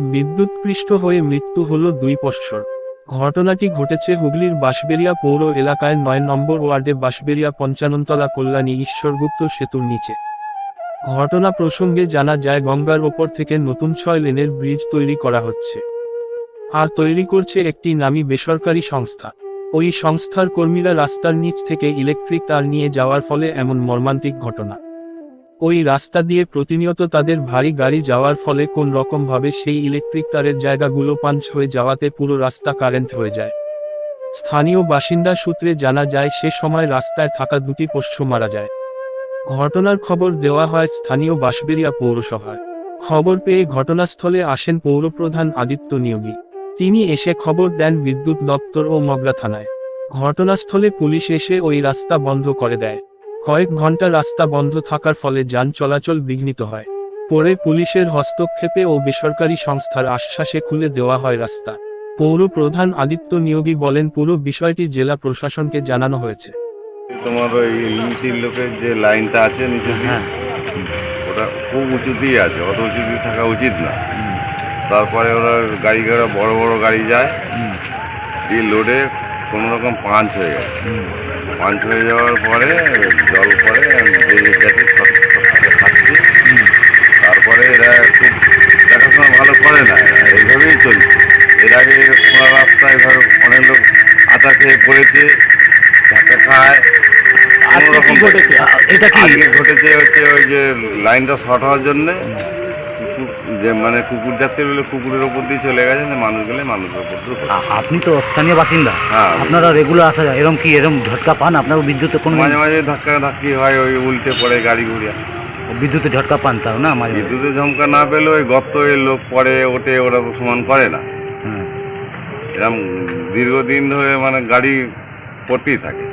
বিদ্যুৎপৃষ্ট হয়ে মৃত্যু হল দুই পশ্বর ঘটনাটি ঘটেছে হুগলির বাঁশবেরিয়া পৌর এলাকায় নয় নম্বর ওয়ার্ডে বাঁশবেরিয়া পঞ্চাননতলা কল্যাণী ঈশ্বরগুপ্ত সেতুর নিচে। ঘটনা প্রসঙ্গে জানা যায়, গঙ্গার ওপর থেকে নতুন ছয় লেনের ব্রিজ তৈরি করা হচ্ছে। আর তৈরি করছে একটি নামী বেসরকারি সংস্থা। ওই সংস্থার কর্মীরা রাস্তার নিচ থেকে ইলেকট্রিক তার নিয়ে যাওয়ার ফলে এমন মর্মান্তিক ঘটনা। ওই রাস্তা দিয়ে প্রতিনিয়ত তাদের ভারী গাড়ি যাওয়ার ফলে কোন রকম ভাবে সেই ইলেকট্রিক তারের জায়গাগুলো পাঞ্চ হয়ে যাওয়াতে পুরো রাস্তা কারেন্ট হয়ে যায়। স্থানীয় বাসিন্দা সূত্রে জানা যায়, সে সময় রাস্তায় থাকা দুটি পোষ্য মারা যায়। ঘটনার খবর দেওয়া হয় স্থানীয় বাঁশবেরিয়া পৌরসভায় খবর পেয়ে ঘটনাস্থলে আসেন পৌরপ্রধান আদিত্য নিয়োগী। তিনি এসে খবর দেন বিদ্যুৎ দপ্তর ও মগরা থানায়। ঘটনাস্থলে পুলিশ এসে ওই রাস্তা বন্ধ করে দেয়। কয়েক ঘণ্টা রাস্তা বন্ধ থাকার ফলে যান চলাচল বিঘ্নিত হয়। পরে পুলিশের হস্তক্ষেপে ও বেসরকারি সংস্থার আশ্বাসে খুলে দেওয়া হয় রাস্তা। পৌর প্রধান আদিত্য নিয়োগী বলেন পুরো বিষয়টি জেলা প্রশাসনকে জানানো হয়েছে। তোমার ওই ইউনিটির লোকের যে লাইনটা আছে নিচে দিয়ে হ্যাঁ। ওটা খুব উঁচুতেই আছে অত উঁচু দিয়ে থাকা উচিত না। তারপরে ওরা গাড়ি ঘোড়া বড় বড় গাড়ি যায়। এই লোডে কোনো রকম পাঞ্চ হয়ে গেছে। পাঞ্চ হয়ে যাওয়ার পরে জল পরে গেছে খাচ্ছে। তারপরে এরা খুব দেখাশোনা ভালো করে না এইভাবেই চলছে। এর আগে খোলা রাস্তা এভাবে অনেক লোক আতা খেয়ে পড়েছে ধাক্কা খায় ঘটেছে? এটা কি? ঘটেছে হচ্ছে ওই যে লাইনটা শর্ট হওয়ার জন্যে যে মানে কুকুর যাচ্ছে বলে কুকুরের ওপর দিয়ে চলে গেছে না মানুষ গেলে মানুষের ওপর দিয়ে আপনি তো স্থানীয় বাসিন্দা। হ্যাঁ। আপনারা রেগুলার আসা যায়। এরকম কি এরকম ঝটকা পান? আপনার বিদ্যুতে কোনো মাঝে মাঝে ধাক্কা ধাক্কি হয় ওই উল্টে পড়ে গাড়ি ঘুরিয়া। বিদ্যুতে ঝটকা পান তাও না মাঝে? বিদ্যুতের ঝমকা না পেলে ওই গর্তে লোক পড়ে ওঠে ওরা তো সমান করে না। হ্যাঁ। এরকম দীর্ঘদিন ধরে মানে গাড়ি পড়তেই থাকে।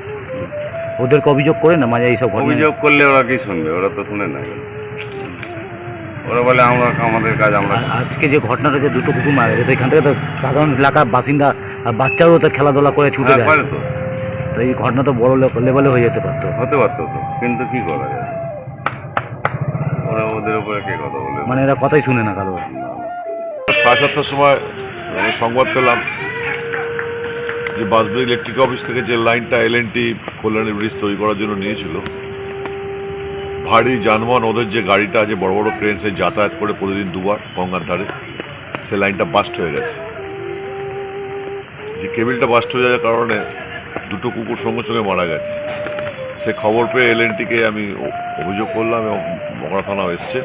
ওদেরকে অভিযোগ করে না মাঝে এইসব অভিযোগ করলে ওরা কি শুনবে? ওরা তো শুনে না। ওরা বলে আমরা আমাদের কাজ আমরা আজকে যে ঘটনাটা যে দুটো কুকুর মারা গেছে এখান থেকে তো সাধারণ এলাকার বাসিন্দা আর বাচ্চারাও তো খেলাধুলা করে ছুটে যায়। পারে তো। তো এই ঘটনা তো বড় লেভেলে হয়ে যেতে পারতো। হতে পারতো তো কিন্তু কি করা যায়? ওরা ওদের উপরে কে কথা বলে মানে এরা কথাই শুনে না কারও। সাড়ে সাতটার সময় আমি সংবাদ পেলাম যে বাসবে ইলেকট্রিক অফিস থেকে যে লাইনটা L N T Kalyani bridge তৈরি করার জন্য নিয়েছিল ভারী যানবাহন, ওদের যে গাড়িটা আছে, বড় বড় ট্রেন সে যাতায়াত করে প্রতিদিন দুবার গঙ্গার ধারে। সে লাইনটা বাস্ট হয়ে গেছে। যে কেবিলটা বাস্ট হয়ে যাওয়ার কারণে দুটো কুকুর সঙ্গে সঙ্গে মারা গেছে। সে খবর পেয়ে এল এন আমি অভিযোগ করলাম এবং মকড়া থানাও এসছে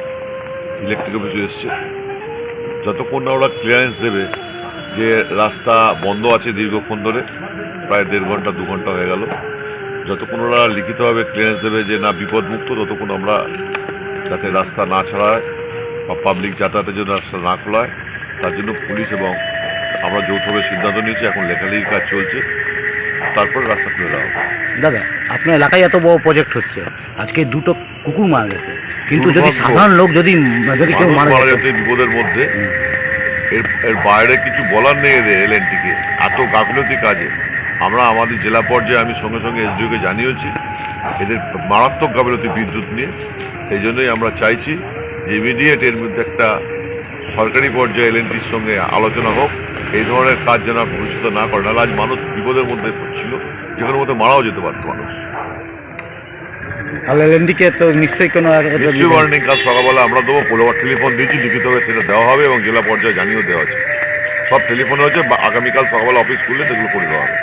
ইলেকট্রিক অফিসও এসছে। যতক্ষণ না ওরা ক্লিয়ারেন্স দেবে যে রাস্তা বন্ধ আছে দীর্ঘক্ষণ ধরে, প্রায় দেড় ঘণ্টা, দু ঘণ্টা হয়ে গেল। যতক্ষণ ওরা লিখিতভাবে ক্লিয়ারেন্স দেবে যে না বিপদমুক্ত ততক্ষণ আমরা যাতে রাস্তা না ছাড়ায় বা পাবলিক যাতায়াতের জন্য রাস্তা না খোলায়। তার জন্য পুলিশ এবং আমরা যৌথভাবে সিদ্ধান্ত নিয়েছি এখন লেখালেখির কাজ চলছে। তারপরে রাস্তা খুলে দেওয়া দাদা আপনার এলাকায় এত বড় প্রজেক্ট হচ্ছে। আজকে দুটো কুকুর মারা গেছে। কিন্তু যদি সাধারণ লোক যদি যদি কেউ মারা যেত। বিপদের মধ্যে। এর এর বাইরে কিছু বলার নেই এদের এল টিকে এত গাফিলতি কাজে। আমরা আমাদের জেলা পর্যায়ে আমি সঙ্গে সঙ্গে এসডিওকে জানিয়েছি। এদের মারাত্মক গাফিলতি বিদ্যুৎ নিয়ে। সেই জন্যই আমরা চাইছি যে ইমিডিয়েট এর মধ্যে একটা সরকারি পর্যায়ে এল সঙ্গে আলোচনা হোক। এই ধরনের কাজ যেন ভবিষ্যতে না করে। নাহলে আজ মানুষ বিপদের মধ্যে পড়ছিল যে কোনো মধ্যে মারাও যেতে পারতো মানুষ। তাহলে এলএনডিকে তো নিশ্চয়ই কোনো নিশ্চয়ই ওয়ার্নিং কাজ সকালবেলা আমরা দেবো। পোলোবার টেলিফোন দিয়েছি লিখিতভাবে সেটা দেওয়া হবে এবং জেলা পর্যায়ে জানিয়েও দেওয়া হচ্ছে সব টেলিফোনে হচ্ছে বা আগামীকাল সকালবেলা অফিস খুললে সেগুলো করে দেওয়া হবে।